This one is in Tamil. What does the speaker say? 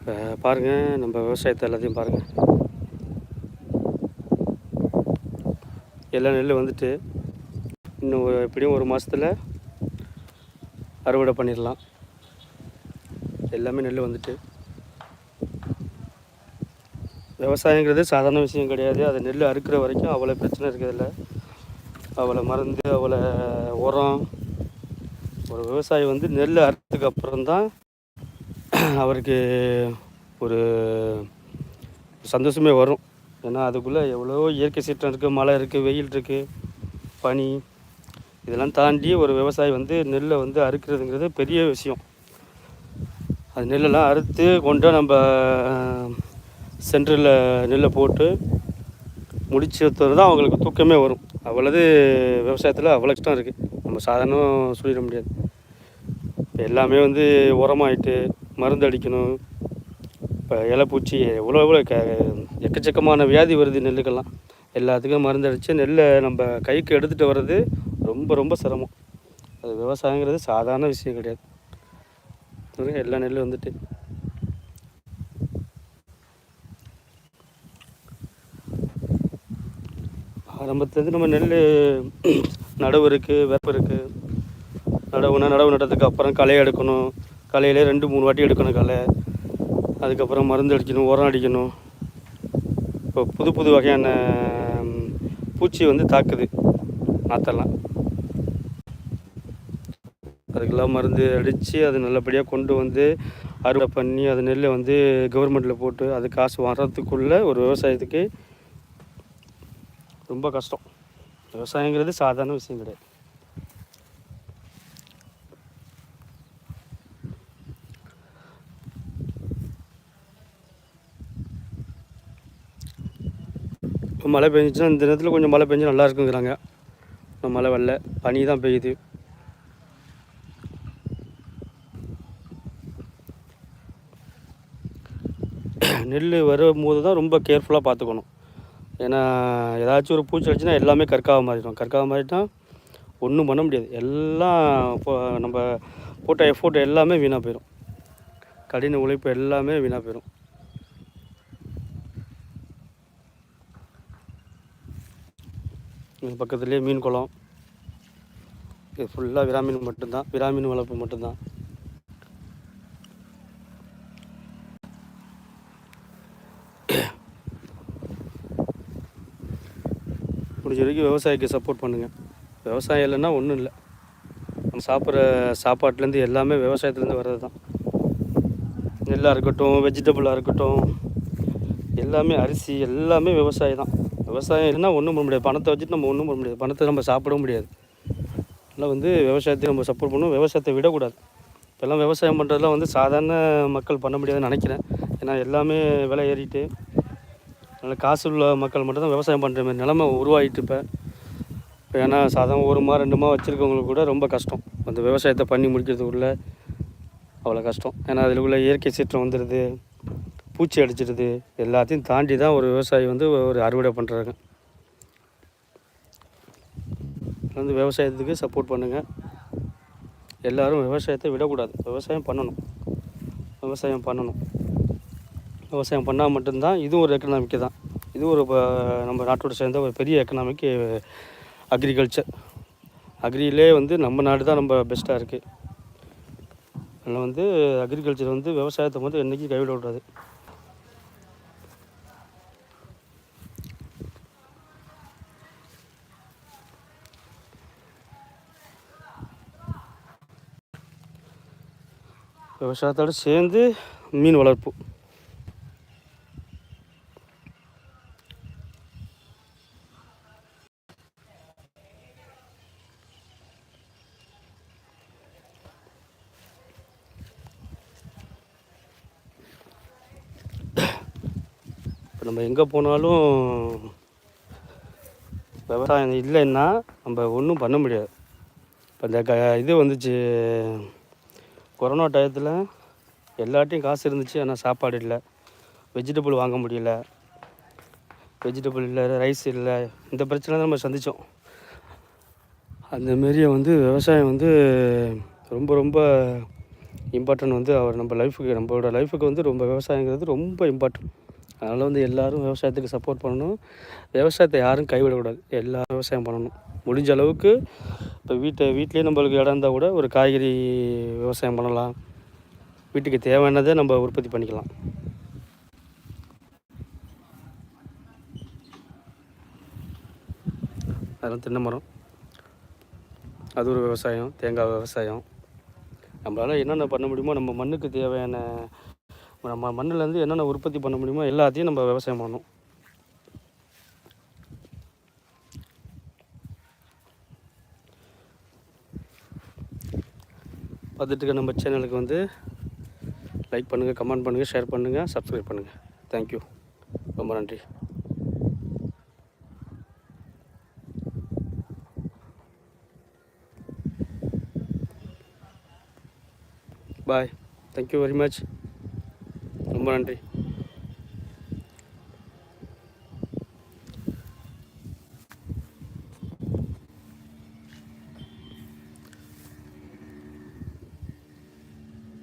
இப்போ பாருங்கள் நம்ம விவசாயத்தை எல்லாத்தையும் பாருங்கள் எல்லா நெல் வந்துட்டு இன்னும் ஒரு- எப்படியும் ஒரு மாதத்தில் அறுவடை பண்ணிடலாம். எல்லாமே நெல் வந்துட்டு. விவசாயங்கிறது சாதாரண விஷயம் கிடையாது. அது நெல் அறுக்கிற வரைக்கும் அவ்வளோ பிரச்சனை இருக்கிறதில்ல. அவ்வளோ மருந்து அவ்வளோ உரம். ஒரு விவசாயி வந்து நெல் அறுத்ததுக்கு அப்புறம் தான் அவருக்கு ஒரு சந்தோஷமே வரும். ஏன்னா அதுக்குள்ளே எவ்வளோ இயற்கை சீற்றம் இருக்குது மழை இருக்குது வெயில் இருக்குது பனி. இதெல்லாம் தாண்டி ஒரு விவசாயி வந்து நெல்லை வந்து அறுக்கிறதுங்கிறது பெரிய விஷயம். அது நெல்லெல்லாம் அறுத்து கொண்டு நம்ம சென்டரில் நெல்லை போட்டு முடிச்சு தான் அவங்களுக்கு தூக்கமே வரும். அவ்வளவு விவசாயத்தில் அவ்வளோ கஷ்டம் இருக்குது நம்ம சாதாரணம் சொல்லிட முடியாது. எல்லாமே வந்து உரமாயிட்டு மருந்து அடிக்கணும் இப்போ இலைப்பூச்சி எவ்வளோ எவ்வளோ க எக்கச்சக்கமான வியாதி வருது நெல்லுக்கெல்லாம். எல்லாத்துக்கும் மருந்து அடித்து நெல்லை நம்ம கைக்கு எடுத்துகிட்டு வர்றது ரொம்ப ரொம்ப சிரமம். அது விவசாயங்கிறது சாதாரண விஷயம் கிடையாது. எல்லா நெல்லும் வந்துட்டு. ஆரம்பத்துலேருந்து நம்ம நெல் நடவு இருக்குது வேப்பம் இருக்குது நடவுனா நடவு நட்டதுக்கு அப்புறம் களை எடுக்கணும். களையிலே ரெண்டு மூணு வாட்டி எடுக்கணும் களை அதுக்கப்புறம் மருந்து அடிக்கணும் உரம் அடிக்கணும். இப்போ புது புது வகையான பூச்சி வந்து தாக்குது நாற்றெல்லாம் அதுக்கெல்லாம் மருந்து அடித்து அது நல்லபடியாக கொண்டு வந்து அறுவடை பண்ணி அது நெல்லை வந்து கவர்மெண்ட்டில் போட்டு அது காசு வர்றதுக்குள்ளே ஒரு விவசாயத்துக்கு ரொம்ப கஷ்டம். விவசாயங்கிறது சாதாரண விஷயம் கிடையாது. மழை பெஞ்சிச்சுன்னா இந்த நேரத்தில் கொஞ்சம் மழை பெஞ்சு நல்லா இருக்குங்கிறாங்க. மழை வரல பனி தான் பெய்யுது. நெல் வரும்போது தான் ரொம்ப கேர்ஃபுல்லாக பார்த்துக்கணும். ஏன்னா ஏதாச்சும் ஒரு பூச்சி அடிச்சுன்னா எல்லாமே கற்காக மாறிடும். கற்காக மாறிட்டால் ஒன்றும் பண்ண முடியாது. எல்லாம் நம்ம போட்ட எஃபோர்ட் எல்லாமே வீணாக போயிடும். கடின உழைப்பு எல்லாமே வீணாக போயிடும். இங்கே பக்கத்துலேயே மீன் குளம். இது ஃபுல்லாக விராமீன் மட்டும்தான். விராமீன் வளர்ப்பு மட்டும்தான். முடிஞ்ச வரைக்கும் விவசாயிக்கு சப்போர்ட் பண்ணுங்கள் விவசாயம் இல்லைன்னா ஒன்றும் இல்லை. நம்ம சாப்பிட்ற சாப்பாட்டுலேருந்து எல்லாமே விவசாயத்துலேருந்து வர்றது தான் நெல்லாக இருக்கட்டும் வெஜிடபிளாக இருக்கட்டும் எல்லாமே அரிசி எல்லாமே விவசாயம் தான் விவசாயம் இல்லைன்னா ஒன்றும் பண்ண முடியாது. பணத்தை வச்சுட்டு நம்ம ஒன்றும் பண்ண முடியாது. பணத்தை நம்ம சாப்பிடவும் முடியாது. அதெல்லாம் வந்து விவசாயத்தை நம்ம சப்போர்ட் பண்ணணும். விவசாயத்தை விடக்கூடாது. இப்போல்லாம் விவசாயம் பண்ணுறதுலாம் வந்து சாதாரண மக்கள் பண்ண முடியாதுன்னு நினைக்கிறேன். ஏன்னா எல்லாமே விலை ஏறிட்டு அதனால் காசு உள்ள மக்கள் மட்டும்தான் விவசாயம் பண்ணுற மாதிரி நிலமை உருவாகிட்டு இப்போ. இப்போ ஏன்னா சாதாரண ஒரு மா ரெண்டு மா வச்சுருக்கவங்களுக்கு கூட ரொம்ப கஷ்டம். அந்த விவசாயத்தை பண்ணி முடிக்கிறதுக்குள்ளே அவ்வளோ கஷ்டம். ஏன்னா அதில் உள்ள இயற்கை சீற்றம் வந்துடுது பூச்சி அடிச்சிடுது எல்லாத்தையும் தாண்டி தான் ஒரு விவசாயி வந்து ஒரு அறுவடை பண்ணுறாங்க வந்து விவசாயத்துக்கு சப்போர்ட் பண்ணுங்கள் எல்லாரும் விவசாயத்தை விடக்கூடாது. விவசாயம் பண்ணணும். விவசாயம் பண்ணணும். விவசாயம் பண்ணால் மட்டும்தான் இதுவும் ஒரு எக்கனாமிக்கு தான். இது ஒரு நம்ம நாட்டோட சேர்ந்த ஒரு பெரிய எக்கனாமிக்கு அக்ரிகல்ச்சர் அக்ரியிலே வந்து நம்ம நாடு தான் ரொம்ப பெஸ்ட்டாக இருக்குது அதனால் வந்து அக்ரிகல்ச்சர் வந்து விவசாயத்தை வந்து என்றைக்கும் கைவிட விவசாயத்தோடு சேர்ந்து மீன் வளர்ப்பு. இப்போ நம்ம எங்கே போனாலும் விவசாயம் இல்லைன்னா நம்ம ஒன்றும் பண்ண முடியாது. இப்போ இந்த க இது வந்துச்சு. கொரோனா டயத்தில் எல்லாட்டையும் காசு இருந்துச்சு ஆனால் சாப்பாடு இல்லை. வெஜிடபிள் வாங்க முடியல. வெஜிடபிள் இல்லை ரைஸ் இல்லை. இந்த பிரச்சனை தான் நம்ம சந்தித்தோம் அந்த மாரியே வந்து விவசாயம் வந்து ரொம்ப ரொம்ப இம்பார்ட்டன்ட் வந்து அவர் நம்ம லைஃபுக்கு நம்மளோட லைஃபுக்கு வந்து ரொம்ப விவசாயங்கிறது ரொம்ப இம்பார்ட்டன்ட் அதனால் வந்து எல்லாரும் விவசாயத்துக்கு சப்போர்ட் பண்ணணும். விவசாயத்தை யாரும் கைவிடக்கூடாது. எல்லாரும் விவசாயம் பண்ணணும். முடிஞ்ச அளவுக்கு இப்போ வீட்டை வீட்லேயே நம்மளுக்கு இடம் இருந்தால் கூட ஒரு காய்கறி விவசாயம் பண்ணலாம். வீட்டுக்கு தேவையானதை நம்ம உற்பத்தி பண்ணிக்கலாம். அதெல்லாம் தென்னை மரம். அது ஒரு விவசாயம் தேங்காய் விவசாயம். நம்மளால் என்னென்ன பண்ண முடியுமோ நம்ம மண்ணுக்கு தேவையான நம்ம மண்ணுலேருந்து என்னென்ன உற்பத்தி பண்ண முடியுமோ எல்லாத்தையும் நம்ம விவசாயம் பண்ணணும். பார்த்துட்டுருக்க நம்ம சேனலுக்கு வந்து லைக் பண்ணுங்கள் கமெண்ட் பண்ணுங்கள் ஷேர் பண்ணுங்கள் சப்ஸ்கிரைப் பண்ணுங்கள் தேங்க்யூ ரொம்ப நன்றி. பாய் தேங்க்யூ வெரி மச் ரொம்ப நன்றி.